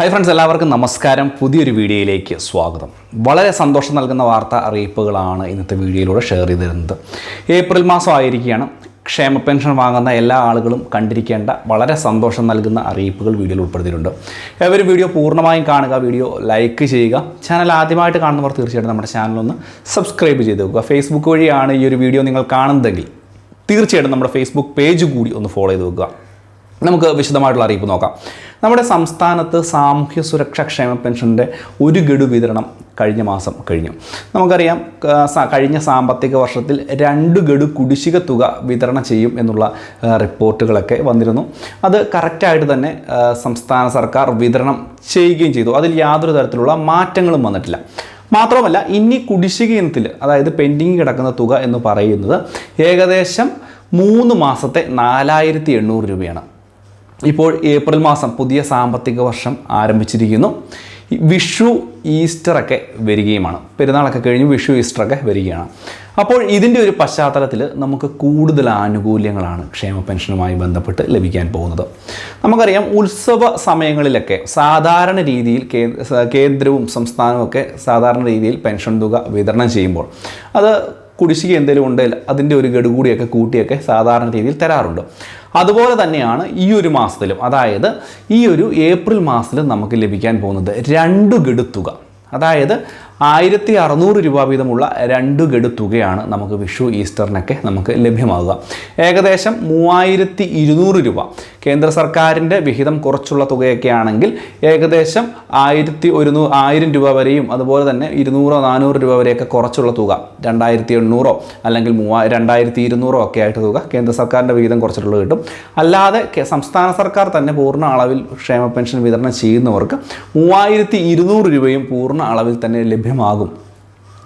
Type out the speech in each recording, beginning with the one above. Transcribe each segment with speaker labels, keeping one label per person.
Speaker 1: Hi friends എല്ലാവർക്കും നമസ്കാരം. പുതിയൊരു വീഡിയോയിലേക്ക് സ്വാഗതം. വളരെ സന്തോഷം നൽകുന്ന വാർത്ത അറിയിപ്പുകളാണ് ഇന്നത്തെ വീഡിയോയിലൂടെ ഷെയർ ചെയ്ത് തരുന്നത് ഏപ്രിൽ മാസം ആയിരിക്കുകയാണ്. ക്ഷേമ പെൻഷൻ വാങ്ങുന്ന എല്ലാ ആളുകളും കണ്ടിരിക്കേണ്ട വളരെ സന്തോഷം നൽകുന്ന അറിയിപ്പുകൾ വീഡിയോയിൽ ഉൾപ്പെടുത്തിയിട്ടുണ്ട്. ഏവരും വീഡിയോ പൂർണമായും കാണുക വീഡിയോ ലൈക്ക് ചെയ്യുക. ചാനൽ ആദ്യമായിട്ട് കാണുന്നവർ തീർച്ചയായിട്ടും നമ്മുടെ ചാനലൊന്ന് സബ്സ്ക്രൈബ് ചെയ്ത് വെക്കുക. ഫേസ്ബുക്ക് വഴിയാണ് ഈ ഒരു വീഡിയോ നിങ്ങൾ കാണുന്നതെങ്കിൽ തീർച്ചയായിട്ടും നമ്മുടെ ഫേസ്ബുക്ക് പേജ് കൂടി ഒന്ന് ഫോളോ ചെയ്ത് വെക്കുക. നമുക്ക് വിശദമായിട്ടുള്ള അറിയിപ്പ് നോക്കാം. നമ്മുടെ സംസ്ഥാനത്ത് സാമൂഹ്യ സുരക്ഷാ ക്ഷേമ പെൻഷന്റെ ഒരു ഗഡു വിതരണം കഴിഞ്ഞ മാസം കഴിഞ്ഞു. നമുക്കറിയാം കഴിഞ്ഞ സാമ്പത്തിക വർഷത്തിൽ രണ്ട് ഗഡു കുടിശ്ശിക തുക വിതരണം ചെയ്യും എന്നുള്ള റിപ്പോർട്ടുകളൊക്കെ വന്നിരുന്നു. അത് കറക്റ്റായിട്ട് തന്നെ സംസ്ഥാന സർക്കാർ വിതരണം ചെയ്യുകയും ചെയ്തു. അതിൽ യാതൊരു തരത്തിലുള്ള മാറ്റങ്ങളും വന്നിട്ടില്ല. മാത്രമല്ല ഇനി കുടിശ്ശിക ഇനത്തിൽ അതായത് പെൻഡിങ് കിടക്കുന്ന തുക എന്ന് പറയുന്നത് ഏകദേശം മൂന്ന് മാസത്തെ നാലായിരത്തി എണ്ണൂറ് രൂപയാണ്. ഇപ്പോൾ ഏപ്രിൽ മാസം പുതിയ സാമ്പത്തിക വർഷം ആരംഭിച്ചിരിക്കുന്നു. വിഷു ഈസ്റ്ററൊക്കെ വരികയുമാണ്. പെരുന്നാളൊക്കെ കഴിഞ്ഞ് വിഷു ഈസ്റ്ററൊക്കെ വരികയാണ്. അപ്പോൾ ഇതിന്റെ ഒരു പശ്ചാത്തലത്തിൽ നമുക്ക് കൂടുതൽ ആനുകൂല്യങ്ങളാണ് ക്ഷേമ പെൻഷനുമായി ബന്ധപ്പെട്ട് ലഭിക്കാൻ പോകുന്നത്. നമുക്കറിയാം ഉത്സവ സമയങ്ങളിലൊക്കെ സാധാരണ രീതിയിൽ കേന്ദ്രവും സംസ്ഥാനവും ഒക്കെ സാധാരണ രീതിയിൽ പെൻഷൻ തുക വിതരണം ചെയ്യുമ്പോൾ അത് കുടിശ്ശിക എന്തെങ്കിലും ഉണ്ടെങ്കിൽ അതിന്റെ ഒരു ഗഡു കൂടിയൊക്കെ കൂട്ടിയൊക്കെ സാധാരണ രീതിയിൽ തരാറുണ്ട്. അതുപോലെ തന്നെയാണ് ഈ ഒരു മാസത്തിലും അതായത് ഈ ഒരു ഏപ്രിൽ മാസത്തിലും നമുക്ക് ലഭിക്കാൻ പോകുന്നത് രണ്ട് ഗഡു അതായത് ആയിരത്തി അറുന്നൂറ് രൂപ വീതമുള്ള രണ്ട് ഗഡു തുകയാണ് നമുക്ക് വിഷു ഈസ്റ്ററിനൊക്കെ നമുക്ക് ലഭ്യമാകുക ഏകദേശം മൂവായിരത്തി ഇരുന്നൂറ് രൂപ. കേന്ദ്ര സർക്കാരിന്റെ വിഹിതം കുറച്ചുള്ള തുകയൊക്കെ ആണെങ്കിൽ ഏകദേശം ആയിരത്തി ഒരുന്നൂ ആയിരം രൂപ വരെയും അതുപോലെ തന്നെ ഇരുന്നൂറോ നാനൂറ് രൂപ വരെയൊക്കെ കുറച്ചുള്ള തുക. രണ്ടായിരത്തി എണ്ണൂറോ അല്ലെങ്കിൽ മൂവാ രണ്ടായിരത്തി ഇരുന്നൂറോ ഒക്കെ ആയിട്ട് തുക കേന്ദ്ര സർക്കാരിന്റെ വിഹിതം കുറച്ചിട്ടുള്ളത് കിട്ടും. അല്ലാതെ സംസ്ഥാന സർക്കാർ തന്നെ പൂർണ അളവിൽ ക്ഷേമ പെൻഷൻ വിതരണം ചെയ്യുന്നവർക്ക് മൂവായിരത്തി ഇരുന്നൂറ് രൂപയും പൂർണ അളവിൽ തന്നെ ലഭ്യമാകും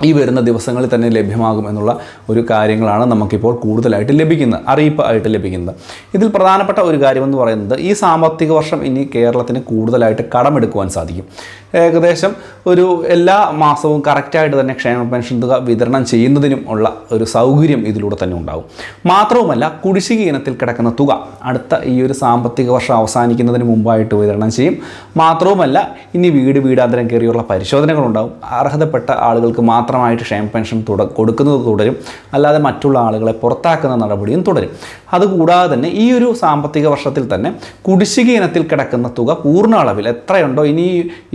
Speaker 1: ഈ വരുന്ന ദിവസങ്ങളിൽ തന്നെ ലഭ്യമാകും എന്നുള്ള ഒരു കാര്യങ്ങളാണ് നമുക്കിപ്പോൾ കൂടുതലായിട്ട് ലഭിക്കുന്നത് അറിയിപ്പ് ആയിട്ട് ലഭിക്കുന്നത്. ഇതിൽ പ്രധാനപ്പെട്ട ഒരു കാര്യമെന്ന് പറയുന്നത് ഈ സാമ്പത്തിക വർഷം ഇനി കേരളത്തിന് കൂടുതലായിട്ട് കടമെടുക്കുവാൻ സാധിക്കും. ഏകദേശം ഒരു എല്ലാ മാസവും കറക്റ്റായിട്ട് തന്നെ ക്ഷേമ പെൻഷൻ തുക വിതരണം ചെയ്യുന്നതിനും ഉള്ള ഒരു സൗകര്യം ഇതിലൂടെ തന്നെ ഉണ്ടാകും മാത്രവുമല്ല കുടിശ്ശിക ഇനത്തിൽ കിടക്കുന്ന തുക അടുത്ത ഈ ഒരു സാമ്പത്തിക വർഷം അവസാനിക്കുന്നതിന് മുമ്പായിട്ട് വിതരണം ചെയ്യും. മാത്രവുമല്ല ഇനി വീട് വീടാന്തരം കയറിയുള്ള പരിശോധനകളുണ്ടാവും. അർഹതപ്പെട്ട ആളുകൾക്ക് മാത്രമായിട്ട് ക്ഷേമ പെൻഷൻ തുട കൊടുക്കുന്നത് തുടരും. അല്ലാതെ മറ്റുള്ള ആളുകളെ പുറത്താക്കുന്ന നടപടിയും തുടരും. അതുകൂടാതെ തന്നെ ഈ ഒരു സാമ്പത്തിക വർഷത്തിൽ തന്നെ കുടിശ്ശിക ഇനത്തിൽ കിടക്കുന്ന തുക പൂർണ അളവിൽ എത്രയുണ്ടോ? ഇനി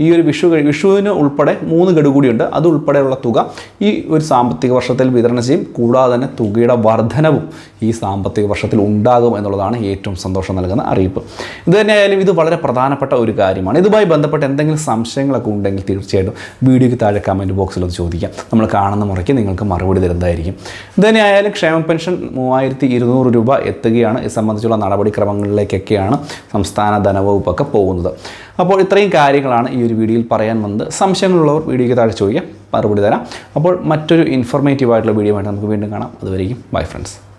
Speaker 1: ഈ ഒരു വിഷു വിഷുവിന് ഉൾപ്പെടെ മൂന്ന് ഗഡു കൂടിയുണ്ട് അത് ഉൾപ്പെടെയുള്ള തുക ഈ ഒരു സാമ്പത്തിക വർഷത്തിൽ വിതരണം ചെയ്യും. കൂടാതെ തന്നെ തുകയുടെ വർധനവും ഈ സാമ്പത്തിക വർഷത്തിൽ ഉണ്ടാകും എന്നുള്ളതാണ് ഏറ്റവും സന്തോഷം നൽകുന്ന അറിയിപ്പ്. ഇത് തന്നെയായാലും ഇത് വളരെ പ്രധാനപ്പെട്ട ഒരു കാര്യമാണ്. ഇതുമായി ബന്ധപ്പെട്ട് എന്തെങ്കിലും സംശയങ്ങളൊക്കെ ഉണ്ടെങ്കിൽ തീർച്ചയായിട്ടും വീഡിയോയ്ക്ക് താഴെ കമന്റ് ബോക്സിൽ അത് ചോദിക്കാം. നമ്മൾ കാണുന്ന മുറയ്ക്ക് നിങ്ങൾക്ക് മറുപടി തരുന്നതായിരിക്കും. ഇതുതന്നെയായാലും ക്ഷേമ പെൻഷൻ മൂവായിരത്തി ഇരുന്നൂറ് രൂപ എത്തുകയാണ്. ഇത് സംബന്ധിച്ചുള്ള നടപടിക്രമങ്ങളിലേക്കൊക്കെയാണ് സംസ്ഥാന ധനവകുപ്പൊക്കെ പോകുന്നത്. അപ്പോൾ ഇത്രയും കാര്യങ്ങളാണ് ഈ ഒരു വീഡിയോയിൽ പറയാൻ വന്നത്. സംശയങ്ങളുള്ളവർ വീഡിയോയ്ക്ക് താഴെ ചോദിക്കാം. മറുപടി തരാം. അപ്പോൾ മറ്റൊരു ഇൻഫോർമേറ്റീവ് ആയിട്ടുള്ള വീഡിയോ ആയിട്ട് നമുക്ക് വീണ്ടും കാണാം. അതുവരെയും ബൈ ഫ്രണ്ട്സ്